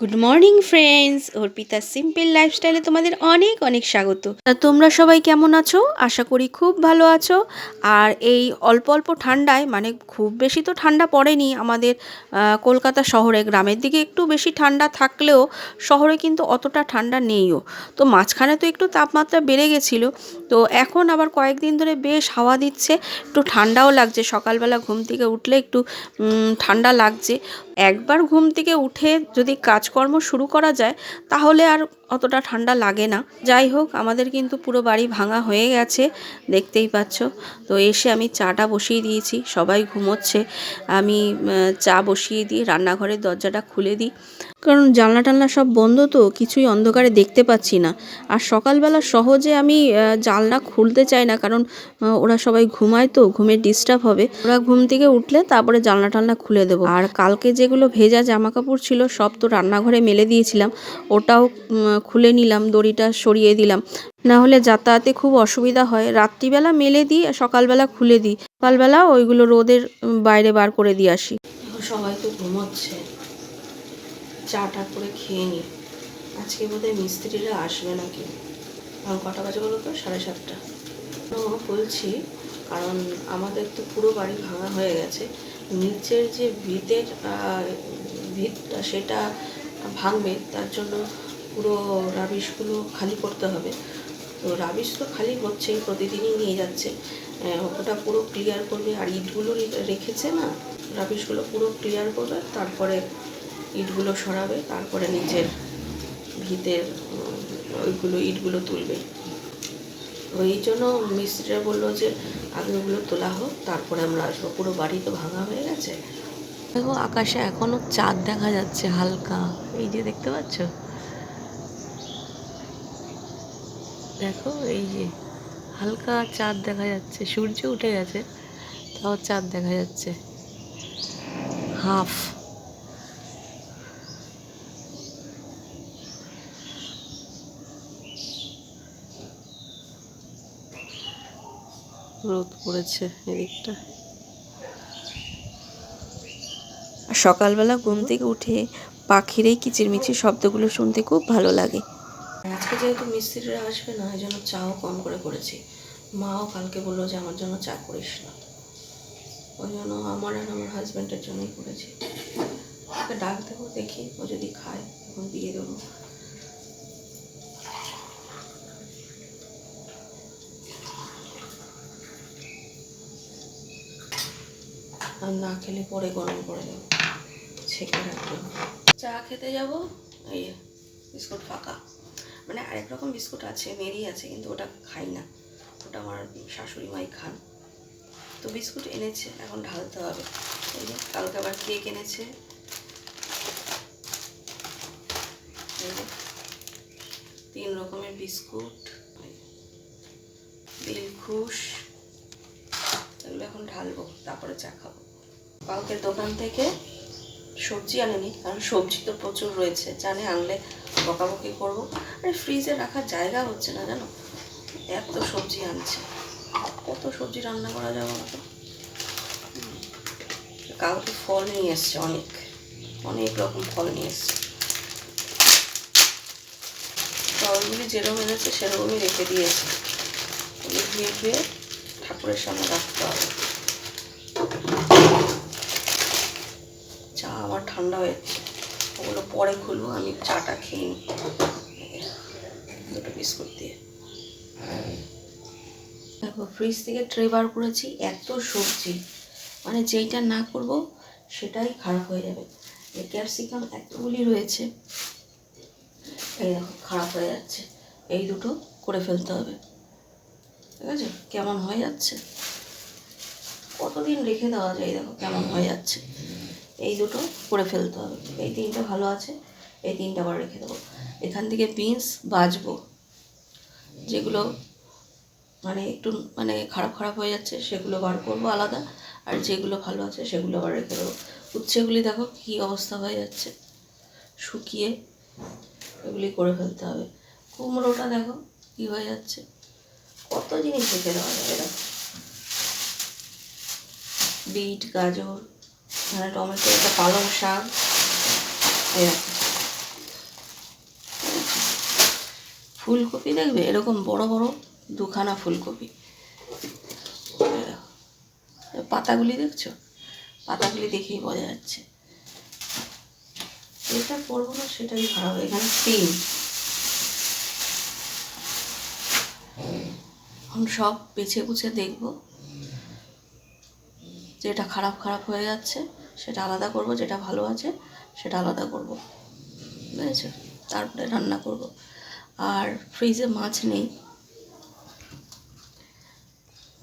Good morning friends Arpita simple লাইফস্টাইলে তোমাদের অনেক অনেক স্বাগত। তোমরা সবাই কেমন আছো? আশা করি খুব ভালো আছো। আর এই অল্প অল্প ঠান্ডায় মানে খুব বেশি তো ঠান্ডা পড়েনি আমাদের কলকাতা শহরে, গ্রামের দিকে একটু বেশি ঠান্ডা থাকলেও শহরে কিন্তু অতটা ঠান্ডা নেইও। তো মাঝখানে তো একটু তাপমাত্রা বেড়ে গেছিল। তো এখন আবার কয়েকদিন ধরে বেশ হাওয়া দিচ্ছে। একটু ঠান্ডাও লাগছে। সকালবেলা ঘুম থেকে উঠলে একটু ঠান্ডা লাগছে। একবার ঘুম থেকে উঠে যদি কাজকর্ম শুরু করা যায়, তাহলে আর অতটা ঠান্ডা লাগে না। যাই হোক, আমাদের কিন্তু পুরো বাড়ি ভাঙা হয়ে গেছে, দেখতেই পাচ্ছ। তো এসে আমি চাটা বসিয়ে দিয়েছি, সবাই ঘুমোচ্ছে। আমি চা বসিয়ে দিই রান্নাঘরের দরজাটা খুলে দিই। কারণ জানলা টানলা সব বন্ধ তো, কিছুই অন্ধকারে দেখতে পাচ্ছি না। আর সকালবেলা সহজে আমি জানলা খুলতে চাই না, কারণ ওরা সবাই ঘুমায় তো ঘুমের ডিস্টার্ব হবে। ওরা ঘুম থেকে উঠলে তারপরে জানলা টানলা খুলে দেবো। আর কালকে যেগুলো ভেজা জামা কাপড় ছিল, সব তো রান্নাঘরে মেলে দিয়েছিলাম। ওটাও খুলে নিলাম, দড়িটা সরিয়ে দিলাম। না হলে যাতায়াতে খুব অসুবিধা হয়। রাত্রিবেলা মেলে দিই সকালবেলা খুলে দিই। সকালবেলা ওইগুলো রোদের বাইরে বার করে দিয়ে আসি। সবাই তো ঘুমোচ্ছে। চাটা করে খেয়ে নিই আজকে বোধহয় মিস্ত্রিরা আসবে নাকি? এখন কটা বাজে বলো তো? সাড়ে সাতটা। বলছি, কারণ আমাদের তো পুরো বাড়ি ভাঙা হয়ে গেছে। নিচের যে ভিতের ভিতটা সেটা ভাঙবে, তার জন্য পুরো রাবিশগুলো খালি করতে হবে। তো রাবিশ তো খালি হচ্ছেই, প্রতিদিনই নিয়ে যাচ্ছে। ওটা পুরো ক্লিয়ার করবে, আর ইটগুলো রেখেছে না, রাবিশগুলো পুরো ক্লিয়ার করবে, তারপরে ইটগুলো সরাবে, তারপরে নিচের ভিতের ওইগুলো ইটগুলো তুলবে। ওই জন্য মিস্ত্রিরা বলল যে, আগে ওগুলো তোলা হোক, তারপরে আমরা আসব। পুরো বাড়ি তো ভাঙা হয়ে গেছে। দেখো, আকাশে এখনও চাঁদ দেখা যাচ্ছে হালকা। এই যে দেখতে পাচ্ছ? দেখো, এই যে হালকা চাঁদ দেখা যাচ্ছে। সূর্য উঠে গেছে, তাও চাঁদ দেখা যাচ্ছে। হাফ। রোদ পড়েছে এদিকটা। আর সকালবেলা ঘুম থেকে উঠে পাখির এই কিচিরমিচির শব্দগুলো শুনতে খুব ভালো লাগে। আজকে যেহেতু মিস্ত্রিরা আসবে না এই জন্য চাও কম করে করেছি। মাও কালকে বলল যে আমার জন্য চা করিস না। ওই জন্য আমার আর আমার হাজব্যান্ডের জন্যই করেছি। ওকে ডাক দেবো দেখি। ও যদি খায় তখন দিয়ে দেবো। আর না খেলে পরে গরম করে দেবো। ছেঁকে রাখব। চা খেতে যাব, এই বিস্কুট ফাঁকা। মানে আরেক রকম বিস্কুট আছে, মেরি আছে, কিন্তু ওটা খাই না। ওটা আমার শাশুড়ি মাই খান। তো বিস্কুট এনেছে, এখন ঢালতে হবে। এই যে, কালকে আবার কেক এনেছে। তিন রকমের বিস্কুট। দিলখুশ এগুলো এখন ঢালবো, তারপরে চা খাব। কালকে দোকান থেকে সবজি আনেনি, কারণ সবজি তো প্রচুর রয়েছে, জানে আনলে বকাবকি করব। আরে ফ্রিজে রাখার জায়গা হচ্ছে না জানো? এত সবজি আনছে। কত সবজি রান্না করা যাবে না তো। কালকে ফল নিয়ে এসছে অনেক অনেক রকম ফল নিয়ে এসছে। ফলগুলি যেরকম এনেছে সেরকমই রেখে দিয়েছে। ধুয়ে ধুয়ে ঠাকুরের সামনে রাখতে হবে চা আমার ঠান্ডা হয়েছে। ওগুলো পরে খুলবো, আমি চাটা খেয়ে নিই। দুটো বিস্কুট দিয়ে। দেখো ফ্রিজ থেকে ট্রে বার করেছি, এত সবজি। মানে যেইটা না করব, সেটাই খারাপ হয়ে যাবে। এই ক্যাপসিকাম এতগুলি রয়েছে, এই দেখো, খারাপ হয়ে যাচ্ছে। এই দুটো করে ফেলতে হবে। ঠিক আছে? কেমন হয়ে যাচ্ছে? কতদিন রেখে দেওয়া যায় দেখো, কেমন হয়ে যাচ্ছে। এই দুটো করে ফেলতে হবে। এই তিনটে ভালো আছে, এই তিনটে আবার রেখে দেবো। এখান থেকে বিনস বাজবো, যেগুলো মানে একটু মানে খারাপ খারাপ হয়ে যাচ্ছে, সেগুলো বার করব আলাদা, আর যেগুলো ভালো আছে সেগুলো আবার রেখে দেবো। উচ্ছেগুলি দেখো কী অবস্থা হয়ে যাচ্ছে, শুকিয়ে এগুলি করে ফেলতে হবে। কুমড়োটা দেখো কী হয়ে যাচ্ছে, কত জিনিস রেখে দেওয়া যাবে বিট, গাজর মানে টমেটো একটা পালং শাক। ফুলকপি দেখবে? এরকম বড় বড় দুখানা ফুলকপি। পাতাগুলি দেখছ? পাতাগুলি দেখেই বোঝা যাচ্ছে। এটা করব না, সেটাই খারাপ। এখানে সিম এখন সব বেছে গুছে দেখব। যেটা খারাপ খারাপ হয়ে যাচ্ছে, সেটা আলাদা করব, যেটা ভালো আছে, সেটা আলাদা করব। বুঝেছ? তারপরে রান্না করব। আর ফ্রিজে মাছ নেই।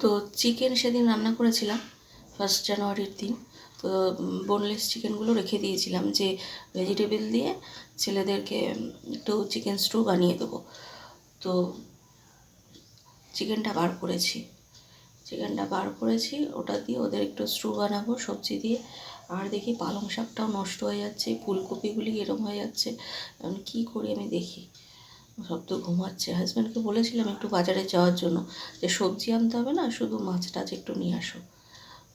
তো চিকেন সেদিন রান্না করেছিলাম ফার্স্ট জানুয়ারির দিন। তো বোনলেস চিকেনগুলো রেখে দিয়েছিলাম যে ভেজিটেবল দিয়ে ছেলেদেরকে একটু চিকেন স্টু বানিয়ে দেবো। তো চিকেনটা বার করেছি। চিকেনটা বার করেছি, ওটা দিয়ে ওদের একটু স্ট্রু বানাবো, সবজি দিয়ে। আর দেখি পালং শাকটাও নষ্ট হয়ে যাচ্ছে, ফুলকপিগুলি এরম হয়ে যাচ্ছে। কী করি আমি দেখি। সব তো ঘুমাচ্ছে। হাজব্যান্ডকে বলেছিলাম একটু বাজারে যাওয়ার জন্য যে সবজি আনতে হবে না, শুধু মাছ টাছ একটু নিয়ে আসো।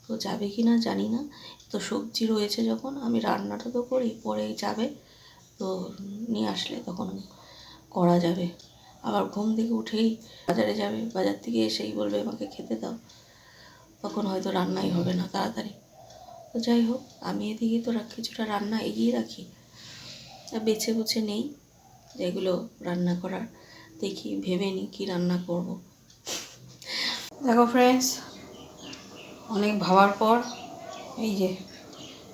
তো যাবে কি না জানি না। তো সবজি রয়েছে যখন, আমি রান্নাটা তো করি পরে যাবে। তো নিয়ে আসলে তখন করা যাবে। আবার ঘুম থেকে উঠেই বাজারে যাবে। বাজার থেকে এসেই বলবে, আমাকে খেতে দাও। তখন হয়তো রান্নাই হবে না তাড়াতাড়ি। তো যাই হোক, আমি এদিকে তো কিছুটা রান্না এগিয়ে রাখি। বেছে বুছে নেই যেগুলো রান্না করার। দেখি, ভেবে নিই কী রান্না করব। দেখো ফ্রেন্ডস অনেক ভাবার পর এই যে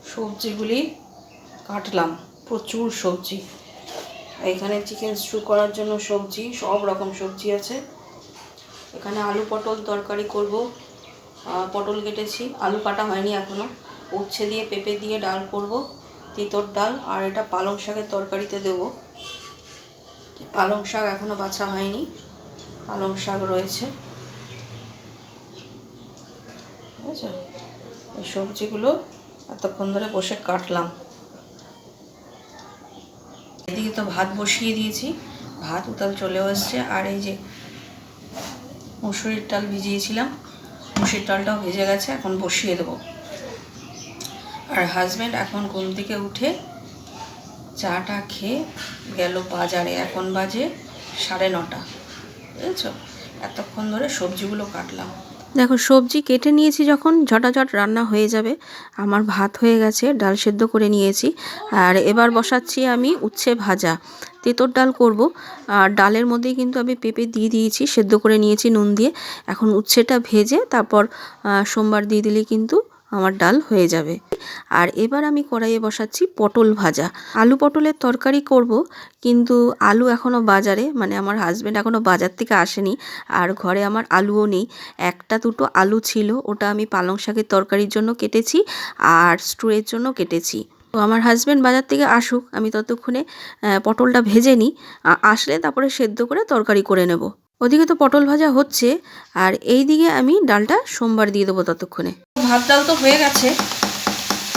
সবজিগুলি কাটলাম, প্রচুর সবজি। এখানে চিকেন স্টু করার জন্য সবজি, সব রকম সবজি আছে। এখানে আলু পটল তরকারি করব। পটল কেটেছি। আলু কাটা হয়নি এখনও উচ্ছে দিয়ে, পেঁপে দিয়ে ডাল করব, তিতর ডাল, আর এটা পালং শাকের তরকারিতে দেবো। পালং শাক এখনও বাছা হয়নি। পালং শাক রয়েছে। বুঝেছ এই সবজিগুলো এতক্ষণ ধরে বসে কাটলাম। এদিকে তো ভাত বসিয়ে দিয়েছি। ভাত উতাল চলেও এসছে আর এই যে মুসুরির ডাল ভিজিয়েছিলাম, মুসুরির ডালটাও ভেজে গেছে, এখন বসিয়ে দেবো। আর হাজব্যান্ড এখন ঘুম থেকে উঠে চাটা খেয়ে গেল বাজারে। এখন বাজে সাড়ে নটা, বুঝেছ? এতক্ষণ ধরে সবজিগুলো কাটলাম। দেখো, সবজি কেটে নিয়েছি যখন, ঝটাঝট রান্না হয়ে যাবে। আমার ভাত হয়ে গেছে, ডাল সেদ্ধ করে নিয়েছি। আর এবার বসাচ্ছি আমি উচ্ছে ভাজা। তেঁতর ডাল করব। আর ডালের মধ্যেই কিন্তু আমি পেঁপে দিয়ে দিয়েছি, সেদ্ধ করে নিয়েছি নুন দিয়ে। এখন উচ্ছেটা ভেজে তারপর সোমবার দিয়ে দিলে কিন্তু আমার ডাল হয়ে যাবে। আর এবার আমি কড়াইয়ে বসাচ্ছি পটল ভাজা। আলু পটলের তরকারি করব, কিন্তু আলু এখনও বাজারে মানে আমার হাজব্যান্ড এখনও বাজার থেকে আসেনি, আর ঘরে আমার আলুও নেই। একটা দুটো আলু ছিল, ওটা আমি পালং শাকের তরকারির জন্য কেটেছি, আর স্টুয়ের জন্য কেটেছি। তো আমার হাজব্যান্ড বাজার থেকে আসুক, আমি ততক্ষণে পটলটা ভেজে নিই। আসলে তারপরে সেদ্ধ করে তরকারি করে নেব। ওদিকে তো পটল ভাজা হচ্ছে, আর এই দিকে আমি ডালটা সোমবার দিয়ে দেবো ততক্ষণে। ভাত ডাল তো হয়ে গেছে।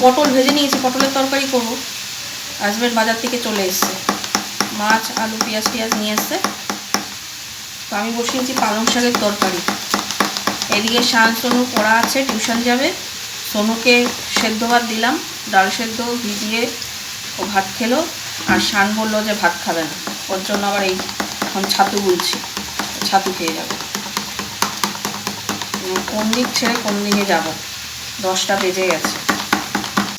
পটল ভেজে নিয়েছি, পটলের তরকারি করব। হাজব্যান্ড বাজার থেকে চলে এসছে। মাছ, আলু, পেঁয়াজ, টিয়াজ নিয়ে এসছে তো আমি বসিয়েছি পালং শাকের তরকারি। এদিকে শান সোনু পড়া আছে টিউশন যাবে। সোনুকে সেদ্ধ ভাত দিলাম, ডাল সেদ্ধ ভিজিয়ে ও ভাত খেলো। আর শান বলল যে ভাত খাবে না। ওর জন্য আবার এই এখন ছাতু বলছি ছাতু খেয়ে যাবে। কোন দিক ছেড়ে কোন দিকে যাব? দশটা বেজে গেছে।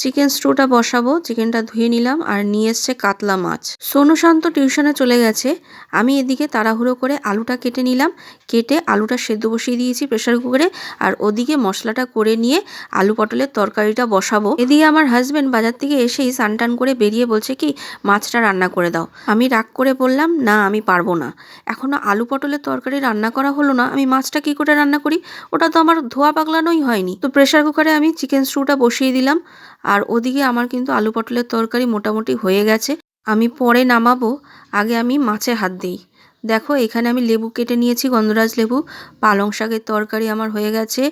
চিকেন স্টুটা বসাবো, চিকেনটা ধুয়ে নিলাম আর নিয়ে এসছে কাতলা মাছ। সোনু শান্ত টিউশনে চলে গেছে। আমি এদিকে তাড়াহুড়ো করে আলুটা কেটে নিলাম। কেটে আলুটা সেদ্ধ বসিয়ে দিয়েছি প্রেশার কুকারে আর ওদিকে মশলাটা করে নিয়ে আলু পটলের তরকারিটা বসাবো। এদিকে আমার হাজব্যান্ড বাজার থেকে এসেই টান করে বেরিয়ে বলছে কি, মাছটা রান্না করে দাও। আমি রাগ করে বললাম, না, আমি পারব না। এখনও আলু পটলের তরকারি রান্না করা হলো না, আমি মাছটা কি করে রান্না করি? ওটা তো আমার ধোয়া পাগলানোই হয়নি। তো প্রেশার কুকারে আমি চিকেন স্টুটা বসিয়ে দিলাম। আর ওদিকে আমার কিন্তু আলু পটলের তরকারি মোটামুটি হয়ে গেছে। আমি পরে নামাবো, আগে আমি মাছে হাত দিই। দেখো, এখানে আমি লেবু কেটে নিয়েছি, গন্ধরাজ লেবু। পালং শাকের তরকারি আমার হয়ে গেছে।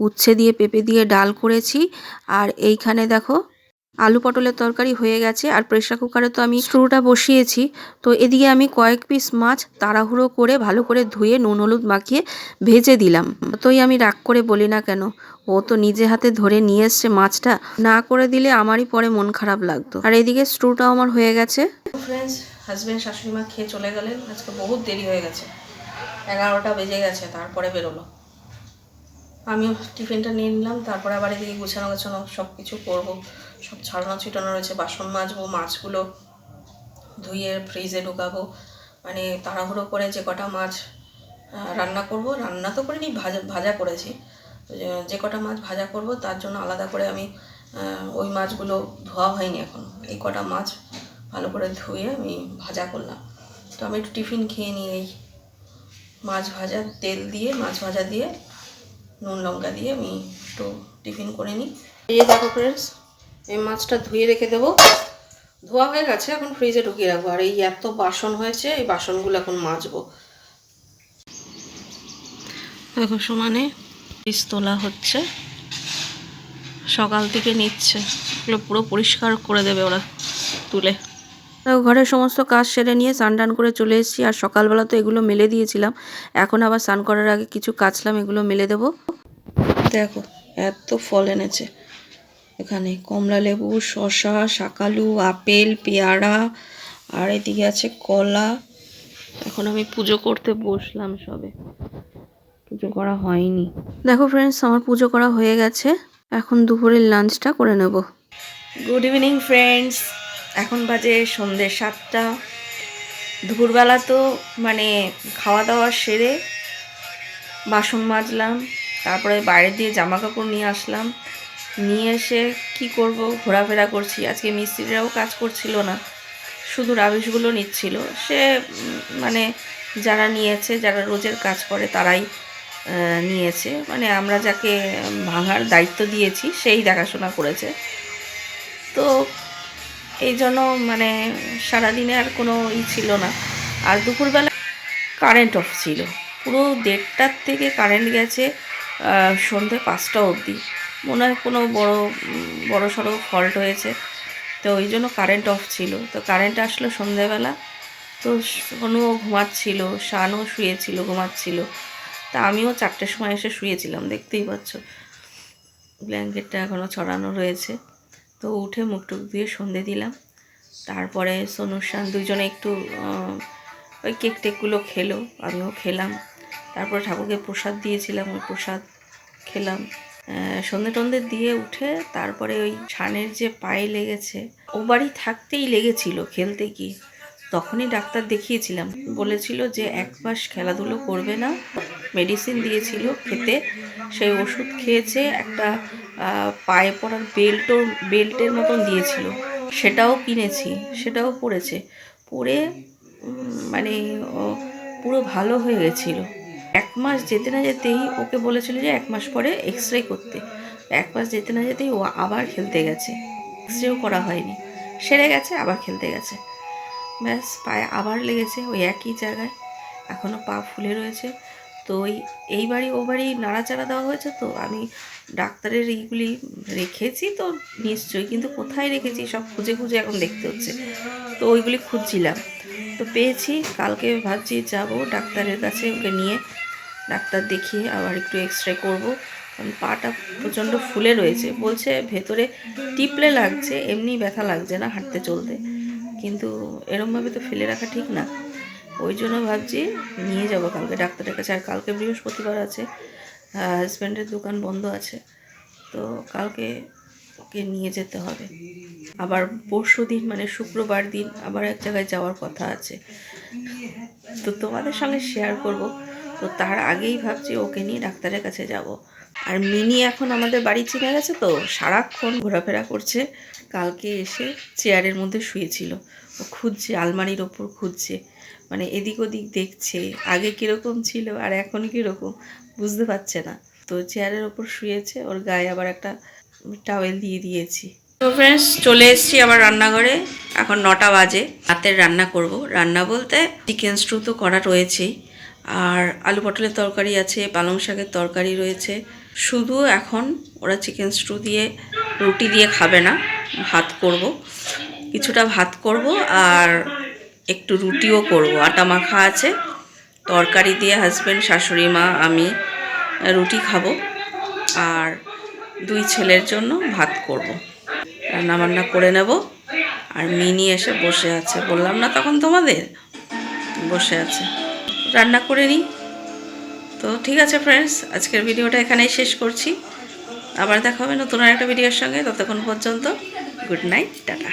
উচ্ছে দিয়ে পেঁপে দিয়ে ডাল করেছি। আর এইখানে দেখো আলু পটলের তরকারি হয়ে গেছে, আর প্রেশার কুকারে তো আমি স্ট্রুটা বসিয়েছি। তো এদিকে আমি কয়েক পিস মাছ তাড়াহুড়ো করে ভালো করে ধুয়ে নুন, হলুদ মাখিয়ে ভেজে দিলাম। তোই আমি রাগ করে বলি না কেন, ও তো নিজে হাতে ধরে নিয়ে এসছে মাছটা। না করে দিলে আমারই পরে মন খারাপ লাগতো। আর এদিকে স্ট্রুটাও আমার হয়ে গেছে। ফ্রেন্ডস হাজব্যান্ড শাশুড়ি মা খেয়ে চলে গেলেন। আজকে বহুত দেরি হয়ে গেছে। এগারোটা বেজে গেছে, তারপরে বেরোলো। আমিও টিফিনটা নিয়ে নিলাম, তারপরে আবার এদিকে গুছানো গোছানো সব কিছু করব। সব ছাড়ানো ছিটানো রয়েছে, বাসন মাজবো, মাছগুলো ধুয়ে ফ্রিজে ঢুকাবো। মানে তাড়াহুড়ো করে যে কটা মাছ রান্না করব, রান্না তো করিনি, ভাজা ভাজা করেছি। যে- কটা মাছ ভাজা করব, তার জন্য আলাদা করে আমি ওই মাছগুলো ধোয়া হয়নি এখন। এই কটা মাছ ভালো করে ধুয়ে আমি ভাজা করলাম। তো আমি একটু টিফিন খেয়ে নিই এই মাছ ভাজা, তেল দিয়ে, মাছ ভাজা দিয়ে, নুন লঙ্কা দিয়ে আমি একটু টিফিন করে নিই। এই দেখো ফ্রেন্ডস এই মাছটা ধুয়ে রেখে দেবো। ধোয়া হয়ে গেছে, এখন ফ্রিজে ঢুকিয়ে রাখব। আর এই এত বাসন হয়েছে, এই বাসনগুলো এখন মাজবো। দেখো সমানে ফ্রিজ তোলা হচ্ছে। সকাল থেকে নিচ্ছে। এগুলো পুরো পরিষ্কার করে দেবে ওরা তুলে। ঘরের সমস্ত কাজ সেরে নিয়ে স্নান করে চলে এসেছি। আর সকালবেলা তো এগুলো মেলে দিয়েছিলাম। এখন আবার স্নান করার আগে কিছু কাচলাম, এগুলো মেলে দেবো। দেখো, এত ফল এনেছে। এখানে কমলা লেবু শসা শাকালু আপেল পেয়ারা আর এদিকে আছে কলা। এখন আমি পুজো করতে বসলাম সবে। পুজো করা হয়নি। দেখো ফ্রেন্ডস আমার পুজো করা হয়ে গেছে। এখন দুপুরের লাঞ্চটা করে নেব। গুড ইভিনিং ফ্রেন্ডস এখন বাজে সন্ধ্যে সাতটা। দুপুরবেলা তো মানে খাওয়া দাওয়া সেরে বাসন মাজলাম। তারপরে বাইরে দিয়ে জামা কাপড় নিয়ে আসলাম। নিয়ে এসে কি করব? ঘোরাফেরা করছি। আজকে মিস্ত্রিরাও কাজ করছিল না। শুধু রাবিশগুলো নিচ্ছিল। সে মানে যারা নিয়েছে, যারা রোজের কাজ করে তারাই নিয়েছে। মানে আমরা যাকে ভাঙার দায়িত্ব দিয়েছি, সেই দেখাশোনা করেছে। তো এই জন্য মানে সারাদিনে আর কোনো ই ছিল না। আর দুপুরবেলা কারেন্ট অফ ছিল। পুরো দেড়টার থেকে কারেন্ট গেছে সন্ধে পাঁচটা অবধি। মনে হয় কোনো বড় বড় সড়ো ফল্ট হয়েছে। তো ওই জন্য কারেন্ট অফ ছিল। তো কারেন্ট আসলো সন্ধেবেলা। তো সোনুও ঘুমাচ্ছিল শানও শুয়েছিল, ঘুমাচ্ছিল। তা আমিও চারটের সময় এসে শুয়েছিলাম, দেখতেই পাচ্ছ। ব্ল্যাঙ্কেটটা এখনও ছড়ানো রয়েছে। তো উঠে মুখ টুক দিয়ে সন্ধে দিলাম। তারপরে সোনুর শান দুজনে একটু ওই কেক টেকগুলো খেলো। আমিও খেলাম। তারপরে ঠাকুরকে প্রসাদ দিয়েছিলাম, ওই প্রসাদ খেলাম। সন্ধে টন্ধে দিয়ে উঠে তারপরে ওই ছানের যে পায়ে লেগেছে, ও বাড়ি থাকতেই লেগেছিল খেলতে গিয়ে। তখনই ডাক্তার দেখিয়েছিলাম। বলেছিল যে এক মাস খেলাধুলো করবে না মেডিসিন দিয়েছিল খেতে। সেই ওষুধ খেয়েছে, একটা পায়ে পড়ার বেল্টও, বেল্টের মতন দিয়েছিল। সেটাও কিনেছি, সেটাও পড়েছে। পরে মানে পুরো ভালো হয়ে গেছিল। এক মাস যেতে না যেতেই ওকে বলেছিল যে এক মাস পরে এক্স রে করতে। এক মাস যেতে না যেতেই ও আবার খেলতে গেছে। এক্স রেও করা হয়নি। সেরে গেছে, আবার খেলতে গেছে। ব্যাস, পায়ে আবার লেগেছে ওই একই জায়গায়। এখনও পা ফুলে রয়েছে। তো ওই, এই বাড়ি ও বাড়ি নাড়াচাড়া দেওয়া হয়েছে তো? আমি ডাক্তারের এইগুলি রেখেছি তো নিশ্চয়ই, কিন্তু কোথায় রেখেছি সব খুঁজে খুঁজে এখন দেখতে হচ্ছে। তো ওইগুলি খুঁজছিলাম। তো পেয়েছি, কালকে ভাবছি যাব ডাক্তারের কাছে ওকে নিয়ে। ডাক্তার দেখিয়ে আবার একটু এক্স রে করব। কারণ পাটা প্রচণ্ড ফুলে রয়েছে। বলছে ভেতরে টিপলে লাগছে, এমনি ব্যথা লাগছে না হাঁটতে চলতে। কিন্তু এরমভাবে তো ফেলে রাখা ঠিক না। ওই জন্য ভাবছি নিয়ে যাব কালকে। ডাক্তারের কাছে আর কালকে বৃহস্পতিবার আছে। হাজব্যান্ডের দোকান বন্ধ আছে। তো কালকে ওকে নিয়ে যেতে হবে। আবার পরশু দিন মানে শুক্রবার দিন আবার এক জায়গায় যাওয়ার কথা আছে। তো তোমাদের সঙ্গে শেয়ার করব। তো তার আগেই ভাবছি ওকে নিয়ে ডাক্তারের কাছে যাব। আর মিনি এখন আমাদের বাড়ি চিনে গেছে তো, সারাক্ষণ ঘোরাফেরা করছে। কালকে এসে চেয়ারের মধ্যে শুয়েছিল। ও খুঁজছে, আলমারির ওপর খুঁজছে। মানে এদিক ওদিক দেখছে, আগে কীরকম ছিল আর এখন কীরকম বুঝতে পারছে না। তো চেয়ারের ওপর শুয়েছে, ওর গায়ে আবার একটা টাওয়েল দিয়ে দিয়েছি। তো ফ্রেন্ডস চলে এসেছি আবার রান্নাঘরে। এখন নটা বাজে, রাতের রান্না করব। রান্না বলতে চিকেন স্টু তো করা রয়েছেই। আর আলু পটলের তরকারি আছে, পালং শাকের তরকারি রয়েছে। শুধু এখন ওরা চিকেন স্টু দিয়ে, রুটি দিয়ে খাবে না, ভাত করব। কিছুটা ভাত করব আর একটু রুটিও করব। আটা মাখা আছে, তরকারি দিয়ে হাজব্যান্ড শাশুড়ি, মা, আমি রুটি খাব আর দুই ছেলের জন্য ভাত করব। রান্না বান্না করে নেব আর মিনি এসে বসে আছে। বললাম, না, তখন তোমাদের? বসে আছে। রান্না করে নিই। তো ঠিক আছে ফ্রেন্ডস আজকের ভিডিওটা এখানেই শেষ করছি। আবার দেখা হবে নতুন আর একটা ভিডিওর সঙ্গে, ততক্ষণ পর্যন্ত গুড নাইট টাটা।